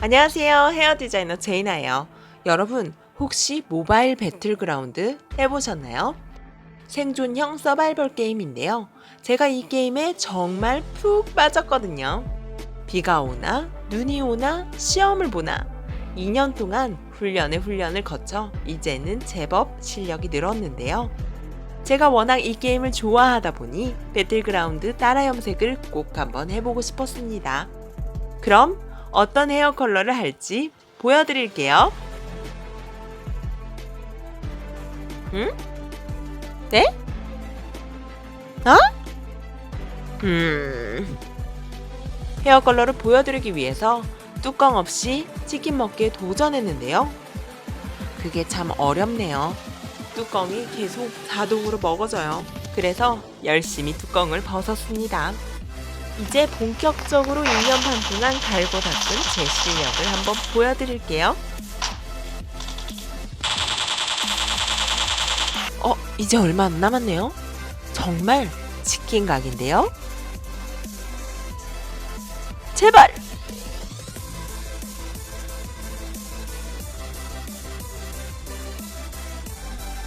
안녕하세요. 헤어 디자이너 제이나예요. 여러분, 혹시 모바일 배틀그라운드 해보셨나요? 생존형 서바이벌 게임인데요. 제가 이 게임에 정말 푹 빠졌거든요. 비가 오나, 눈이 오나, 시험을 보나, 2년 동안 훈련에 훈련을 거쳐 이제는 제법 실력이 늘었는데요. 제가 워낙 이 게임을 좋아하다 보니 배틀그라운드 따라 염색을 꼭 한번 해보고 싶었습니다. 그럼 어떤 헤어 컬러를 할지 보여드릴게요. 응? 네? 어? 음. 헤어 컬러를 보여드리기 위해서 뚜껑 없이 치킨 먹기에 도전했는데요. 그게 참 어렵네요. 뚜껑이 계속 자동으로 먹어져요. 그래서 열심히 뚜껑을 벗었습니다. 이제 본격적으로 2년 반 동안 갈고 닦은 제 실력을 한번 보여드릴게요. 어, 이제 얼마 안 남았네요. 정말 치킨 각인데요. 제발!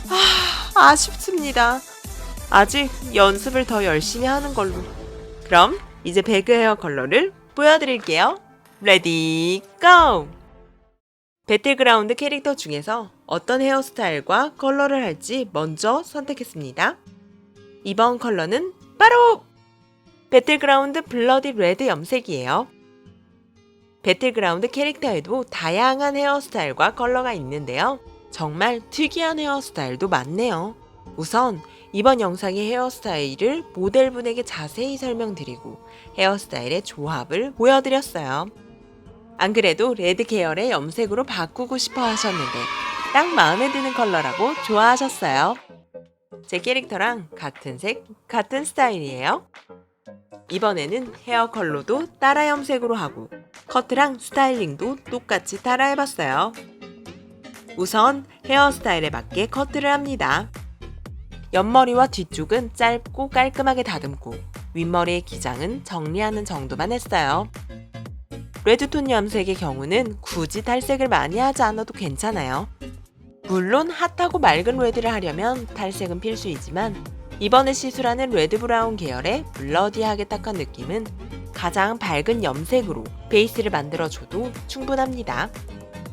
아, 아쉽습니다. 아직 연습을 더 열심히 하는 걸로. 그럼 이제 배그 헤어 컬러를 보여드릴게요. 레디 고! 배틀그라운드 캐릭터 중에서 어떤 헤어스타일과 컬러를 할지 먼저 선택했습니다. 이번 컬러는 바로 배틀그라운드 블러디 레드 염색이에요. 배틀그라운드 캐릭터에도 다양한 헤어스타일과 컬러가 있는데요. 정말 특이한 헤어스타일도 많네요. 우선 이번 영상의 헤어스타일을 모델분에게 자세히 설명드리고 헤어스타일의 조합을 보여드렸어요. 안 그래도 레드 계열의 염색으로 바꾸고 싶어 하셨는데 딱 마음에 드는 컬러라고 좋아하셨어요. 제 캐릭터랑 같은 색, 같은 스타일이에요. 이번에는 헤어 컬러도 따라 염색으로 하고 커트랑 스타일링도 똑같이 따라 해봤어요. 우선 헤어스타일에 맞게 커트를 합니다. 옆머리와 뒤쪽은 짧고 깔끔하게 다듬고 윗머리의 기장은 정리하는 정도만 했어요. 레드톤 염색의 경우는 굳이 탈색을 많이 하지 않아도 괜찮아요. 물론 핫하고 맑은 레드를 하려면 탈색은 필수이지만 이번에 시술하는 레드 브라운 계열의 블러디하게 탁한 느낌은 가장 밝은 염색으로 베이스를 만들어줘도 충분합니다.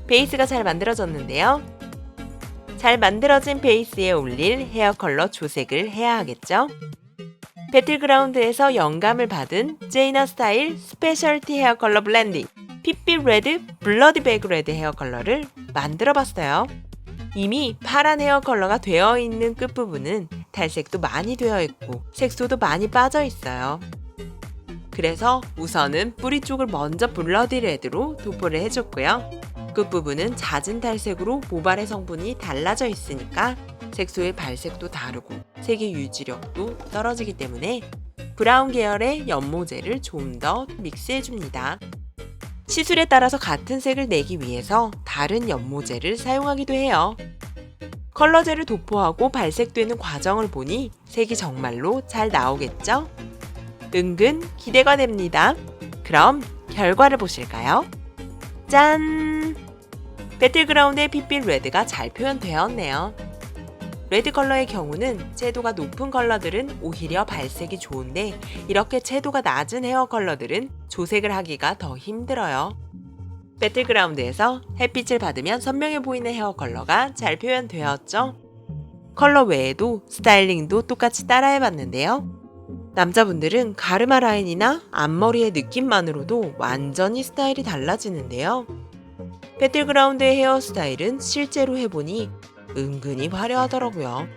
베이스가 잘 만들어졌는데요. 잘 만들어진 베이스에 올릴 헤어 컬러 조색을 해야 하겠죠? 배틀그라운드에서 영감을 받은 제이나 스타일 스페셜티 헤어 컬러 블렌딩 핏빛 레드 블러디 베그 레드 헤어 컬러를 만들어 봤어요. 이미 파란 헤어 컬러가 되어 있는 끝부분은 탈색도 많이 되어 있고 색소도 많이 빠져 있어요. 그래서 우선은 뿌리 쪽을 먼저 블러디 레드로 도포를 해줬고요. 끝부분은 잦은 탈색으로 모발의 성분이 달라져 있으니까 색소의 발색도 다르고 색의 유지력도 떨어지기 때문에 브라운 계열의 연모제를 좀 더 믹스해 줍니다. 시술에 따라서 같은 색을 내기 위해서 다른 연모제를 사용하기도 해요. 컬러제를 도포하고 발색되는 과정을 보니 색이 정말로 잘 나오겠죠? 은근 기대가 됩니다. 그럼 결과를 보실까요? 짠! 배틀그라운드의 핏빛 레드가 잘 표현되었네요. 레드 컬러의 경우는 채도가 높은 컬러들은 오히려 발색이 좋은데 이렇게 채도가 낮은 헤어 컬러들은 조색을 하기가 더 힘들어요. 배틀그라운드에서 햇빛을 받으면 선명해 보이는 헤어 컬러가 잘 표현되었죠. 컬러 외에도 스타일링도 똑같이 따라해봤는데요. 남자분들은 가르마 라인이나 앞머리의 느낌만으로도 완전히 스타일이 달라지는데요. 배틀그라운드의 헤어스타일은 실제로 해보니 은근히 화려하더라고요.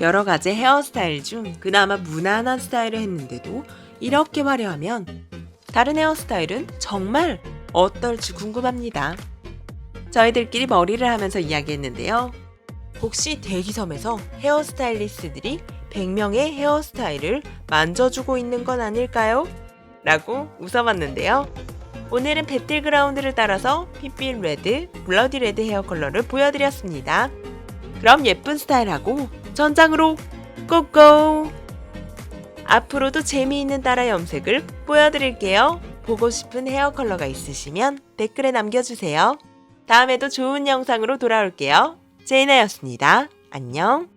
여러 가지 헤어스타일 중 그나마 무난한 스타일을 했는데도 이렇게 화려하면 다른 헤어스타일은 정말 어떨지 궁금합니다. 저희들끼리 머리를 하면서 이야기했는데요. 혹시 대기섬에서 헤어스타일리스트들이 100명의 헤어스타일을 만져주고 있는 건 아닐까요? 라고 웃어봤는데요. 오늘은 배틀그라운드를 따라서 핏빛 레드, 블러디 레드 헤어 컬러를 보여드렸습니다. 그럼 예쁜 스타일하고 전장으로 고고! 앞으로도 재미있는 따라 염색을 보여드릴게요. 보고 싶은 헤어 컬러가 있으시면 댓글에 남겨주세요. 다음에도 좋은 영상으로 돌아올게요. 제이나였습니다. 안녕.